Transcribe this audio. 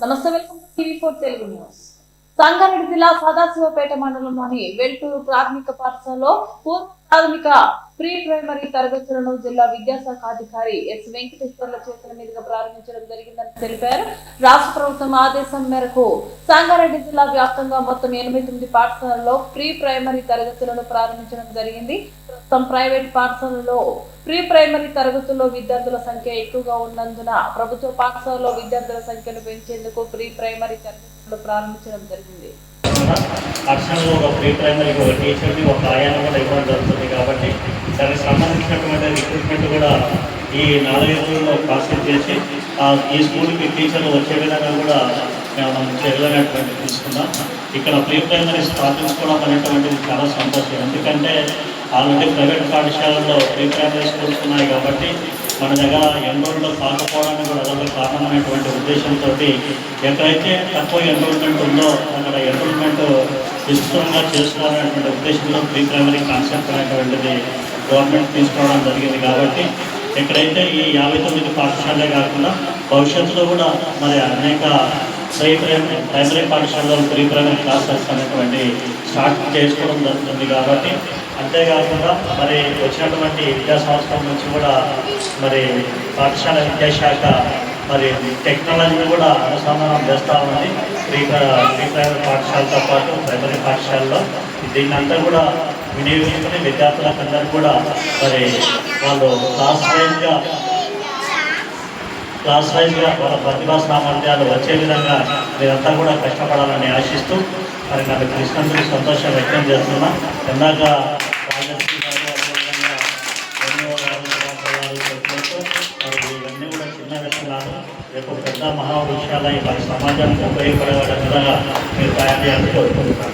నమస్తే welcome TV four Telugu news. Sangareddy జిల్లా సదాశివపేట మండలంలోని వెల్టూరు ప్రాథమిక పాఠశాలలో పూర్వ ప్రాథమిక ప్రీ ప్రైమరీ తరగతులను జిల్లా విద్యాశాఖ అధికారి ఎస్ వెంకటేశ్వర్ల చేతుల మీదుగా ప్రారంభించడం జరిగిందని తెలిపారు. రాష్ట్ర ప్రభుత్వం ఆదేశం మేరకు సంగారెడ్డి జిల్లా వ్యాప్తంగా మొత్తం ఎనభై తొమ్మిది పాఠశాలల్లో ప్రీ ప్రైమరీ తరగతులను ప్రారంభించడం జరిగింది. ప్రస్తుతం ప్రైవేట్ పాఠశాలలో ప్రీ ప్రైమరీ తరగతుల్లో విద్యార్థుల సంఖ్య ఎక్కువగా ఉన్నందున ప్రభుత్వ పాఠశాలలో విద్యార్థుల సంఖ్యను పెంచేందుకు ప్రీ ప్రైమరీ తరగతులు ప్రారంభించడం జరిగింది. పాఠశాలలో ఒక ప్రీ ప్రైమరీకి ఒక టీచర్ని ఒక ఆయాన్ని కూడా ఇవ్వడం జరుగుతుంది. రిక్రూట్మెంట్ కూడా ఈ నాలుగు స్కూల్లో ప్రాసెస్ చేసి ఈ స్కూల్కి టీచర్లు వచ్చే విధంగా కూడా మేము మనం చర్యలనేటువంటి తీసుకున్నాం. ఇక్కడ ప్రీ ప్రైమరీ స్థాపించుకోవడం అనేటువంటిది చాలా సంతోషం. ఎందుకంటే ఆల్రెడీ ప్రైవేట్ పాఠశాలల్లో ప్రీ ప్రైమరీ స్కూల్స్ ఉన్నాయి కాబట్టి మన దగ్గర ఎన్రోల్లో కాకపోవడానికి కూడా అదొక కారణమైనటువంటి ఉద్దేశంతో ఎక్కడైతే తక్కువ ఎన్రోల్మెంట్ ఉందో అక్కడ ఎన్రోల్మెంట్ విస్తృతంగా చేసుకోవాలనేటువంటి ఉద్దేశంలో ప్రీ ప్రైమరీ కాన్సెప్ట్ అనేటువంటిది గవర్నమెంట్ తీసుకోవడం జరిగింది కాబట్టి ఎక్కడైతే ఈ యాభై తొమ్మిది పాఠశాలే కాకుండా భవిష్యత్తులో కూడా మరి అనేక ప్రీ ప్రైమరీ ప్రైమరీ పాఠశాలలో ప్రీ ప్రైమరీ క్లాసెస్ అనేటువంటి స్టార్ట్ చేసుకోవడం జరుగుతుంది కాబట్టి అంతేకాకుండా మరి వచ్చినటువంటి విద్యా సంవత్సరం నుంచి కూడా మరి పాఠశాల విద్యాశాఖ మరి టెక్నాలజీని కూడా అనుసంధానం చేస్తూ ఉంది ప్రీ ప్రీ ప్రైమరీ పాఠశాలతో పాటు ప్రైమరీ పాఠశాలలో దీన్ని అంతా కూడా వినియోగించుకుని విద్యార్థులకు అందరూ కూడా మరి వాళ్ళు క్లాస్ వైజ్గా క్లాస్ వైజ్గా వాళ్ళ ప్రతిభా సామర్థ్యాలు వచ్చే విధంగా మీరంతా కూడా కష్టపడాలని ఆశిస్తూ మరి నాకు కృష్ణందుకు సంతోషం వ్యక్తం చేస్తున్నా. ఇందాక రాజశ్రీ గారు మరి ఇవన్నీ కూడా చిన్న విషయాలు రేపు పెద్ద మహా విషయాలై మన సమాజానికి ఉపయోగపడే విధంగా మీరు తయారు చేయాలని కోరుకుంటున్నాను.